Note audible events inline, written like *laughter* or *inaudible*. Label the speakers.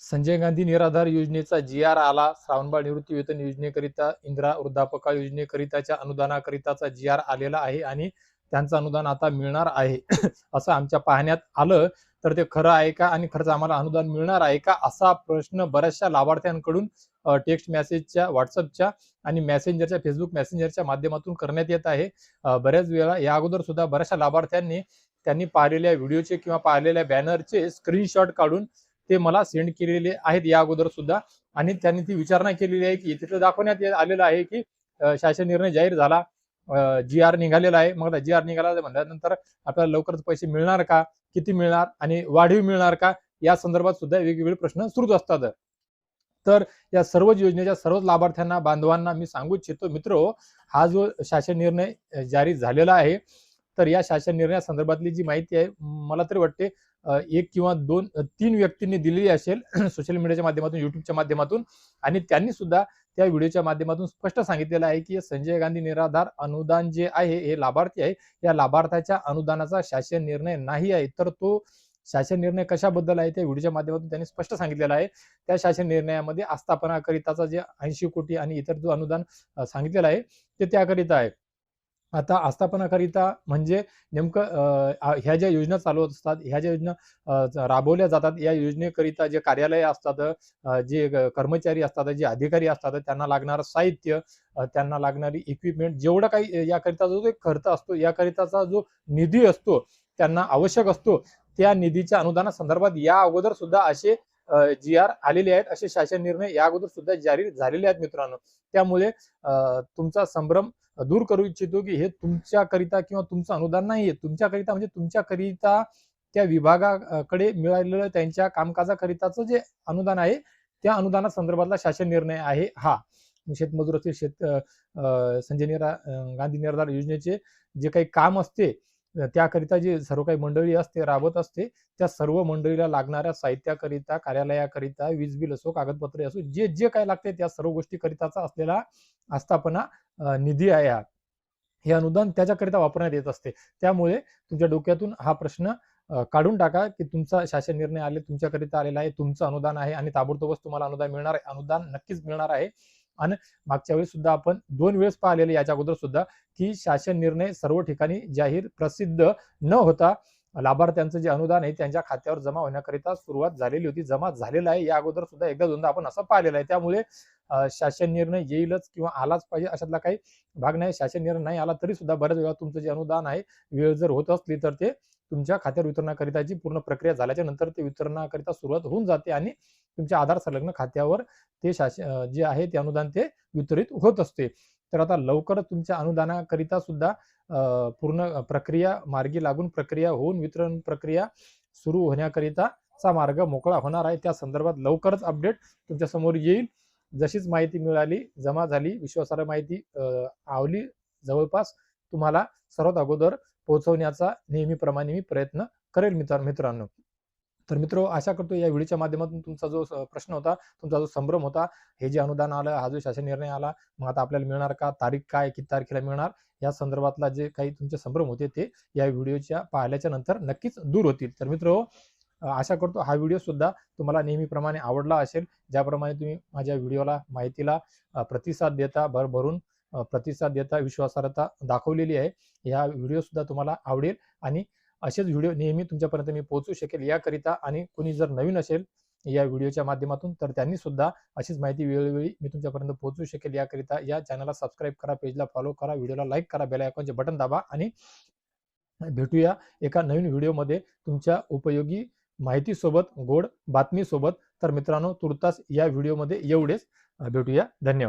Speaker 1: संजय गांधी निराधार योजनेचा जी आर आला श्रावणबाळ निवृत्ती वेतन योजनेकरिता इंदिरा वृद्धापकाळ योजनेकरिताच्या अनुदानाकरिताचा जी आर आलेला आहे आणि त्यांचं अनुदान आता मिळणार आहे. *clears throat* असं आमच्या पाहण्यात आलं. तर ते खरं आहे का आणि खरंच आम्हाला अनुदान मिळणार आहे का असा प्रश्न बऱ्याचशा लाभार्थ्यांकडून टेक्स्ट मेसेजच्या व्हॉट्सअपच्या आणि मेसेंजरच्या फेसबुक मेसेंजरच्या माध्यमातून करण्यात येत आहे. बऱ्याच वेळा या अगोदर सुद्धा बऱ्याचशा लाभार्थ्यांनी त्यांनी पाहिलेल्या व्हिडिओचे किंवा पाहिलेल्या बॅनरचे स्क्रीनशॉट काढून ते मला सेंड केलेले आहेत या अगोदर सुद्धा. आणि त्यांनी ती विचारणा केलेली आहे की तिथं दाखवण्यात आलेलं आहे की शासन निर्णय जाहीर झाला. जी आर निघालेला आहे. मग जी आर निघाला म्हटल्यानंतर आपल्याला लवकरच पैसे मिळणार का? किती मिळणार? आणि वाढीव मिळणार का? या संदर्भात सुद्धा वेगवेगळे प्रश्न सुरूच असतात. तर या सर्व योजनेच्या सर्वच लाभार्थ्यांना बांधवांना मी सांगू इच्छितो मित्र हा जो शासन निर्णय जारी झालेला आहे तर या शासन निर्णया संदर्भातली जी माहिती आहे मला तरी वाटते एक किंवा दोन तीन व्यक्तींनी दिलेली असेल *clears throat* सोशल मीडियाच्या माध्यमातून युट्यूबच्या माध्यमातून. आणि त्यांनी सुद्धा त्या व्हिडिओच्या माध्यमातून स्पष्ट सांगितलेलं आहे की संजय गांधी निराधार अनुदान जे आहे हे लाभार्थी आहे. या लाभार्थ्याच्या अनुदानाचा शासन निर्णय नाही आहे तर तो शासन निर्णय कशाबद्दल आहे त्या व्हिडिओच्या माध्यमातून त्यांनी स्पष्ट सांगितलेलं आहे. त्या शासन निर्णयामध्ये आस्थापनाकरिताचा जे ऐंशी कोटी आणि इतर जो अनुदान सांगितलेला सांगितलेलं आहे ते त्याकरिता आहे. आता आस्थापनाकरिता म्हणजे नेमकं ह्या ज्या योजना चालू असतात ह्या ज्या योजना राबवल्या जातात या योजनेकरिता जे कार्यालय असतात जे कर्मचारी असतात जे अधिकारी असतात त्यांना लागणारं साहित्य त्यांना लागणारी इक्विपमेंट जेवढं काही याकरिता जो एक खर्च असतो याकरिताचा जो निधी असतो त्यांना आवश्यक असतो त्या निधीच्या अनुदानासंदर्भात या अगोदर सुद्धा असे जी आर आलेले आहेत असे शासन निर्णय या अगोदर सुद्धा जारी झालेले आहेत मित्रांनो. त्यामुळे तुमचा संभ्रम दूर करू इच्छितो की हे तुमच्याकरिता किंवा तुमचं अनुदान नाहीये तुमच्याकरिता म्हणजे तुमच्याकरिता त्या विभागाकडे मिळालेलं त्यांच्या कामकाजाकरिताचं जे अनुदान आहे त्या अनुदानासंदर्भातला शासन निर्णय आहे हा. शेतमजूर असतील शेत संजय निरा गांधी निर्धार योजनेचे जे काही काम असते त्याकरिता जे सर्व काही मंडळी असते राबत असते त्या सर्व मंडळीला लागणाऱ्या साहित्याकरिता कार्यालयाकरिता वीज बिल असो कागदपत्रे असो जे जे काय लागते त्या सर्व गोष्टीकरिताचा असलेला आस्थापना निधी आहे हा. हे अनुदान त्याच्याकरिता वापरण्यात येत असते. त्यामुळे तुमच्या डोक्यातून हा प्रश्न काढून टाका की तुमचा शासन निर्णय आले तुमच्याकरिता आलेला आहे तुमचं अनुदान आहे आणि ताबडतोबच तुम्हाला अनुदान मिळणार आहे. अनुदान नक्कीच मिळणार आहे. आणि मागच्या वेळेस सुद्धा आपण दोन वेळेस पाहिलेलं याच्या अगोदर सुद्धा की शासन निर्णय सर्व ठिकाणी जाहीर प्रसिद्ध न होता लाभार्थ्यांचं जे अनुदान आहे त्यांच्या खात्यावर जमा होण्याकरिता सुरुवात झालेली होती जमा झालेला आहे. या अगोदर सुद्धा एकदा दोनदा आपण असं पाहिलेलं आहे. त्यामुळे शासन निर्णय येईलच किंवा आलाच पाहिजे अशातला काही भाग नाही. शासन निर्णय नाही आला तरी सुद्धा बऱ्याच वेळा तुमचं जे अनुदान आहे वेळ जर होत असली तर ते तुमच्या खात्यावर वितरणाकरिताची पूर्ण प्रक्रिया झाल्याच्यानंतर ते वितरणाकरिता सुरुवात होऊन जाते आणि तुमच्या आधार संलग्न खात्यावर ते शासन जे आहे ते अनुदान ते वितरित होत असते. तर आता लवकरच तुमच्या अनुदानाकरिता सुद्धा पूर्ण प्रक्रिया मार्गी लागून प्रक्रिया होऊन वितरण प्रक्रिया सुरू होण्याकरिताचा मार्ग मोकळा होणार आहे. त्या संदर्भात लवकरच अपडेट तुमच्यासमोर येईल. जशीच माहिती मिळाली जमा झाली विश्वासार्ह माहिती आवली जवळपास तुम्हाला सर्वात अगोदर पोहोचवण्याचा नेहमीप्रमाणे मी प्रयत्न करेल मित्र मित्रांनो. तर मित्र आशा करतो या व्हिडिओच्या माध्यमातून तुमचा जो प्रश्न होता तुमचा जो संभ्रम होता हे जे अनुदान आलं हा जो शासन निर्णय आला मग आता आपल्याला मिळणार का तारीख काय किती तारखेला मिळणार या संदर्भातला जे काही तुमचे संभ्रम होते ते या व्हिडिओच्या पाहिल्याच्या नंतर नक्कीच दूर होतील. तर मित्र आशा करतो हा व्हिडिओ सुद्धा तुम्हाला नेहमीप्रमाणे आवडला असेल. ज्याप्रमाणे तुम्ही माझ्या व्हिडिओला माहितीला प्रतिसाद देता भरभरून प्रतिसाद देता विश्वासार्हता दाखवलेली आहे. ह्या व्हिडिओ सुद्धा तुम्हाला आवडेल आणि असेच व्हिडिओ नेहमी तुमच्यापर्यंत मी पोहोचू शकेल याकरिता आणि कोणी जर नवीन असेल या व्हिडिओच्या माध्यमातून तर त्यांनी सुद्धा अशीच माहिती वेळोवेळी मी तुमच्यापर्यंत पोहोचू शकेल याकरिता. या चॅनलला सबस्क्राईब करा पेजला फॉलो करा व्हिडिओला लाईक करा बेल आयकॉनचे बटन दाबा आणि भेटूया एका नवीन व्हिडिओमध्ये तुमच्या उपयोगी माहितीसोबत गोड बातमीसोबत. तर मित्रांनो तुर्तास या व्हिडिओमध्ये एवढेच. भेटूया. धन्यवाद.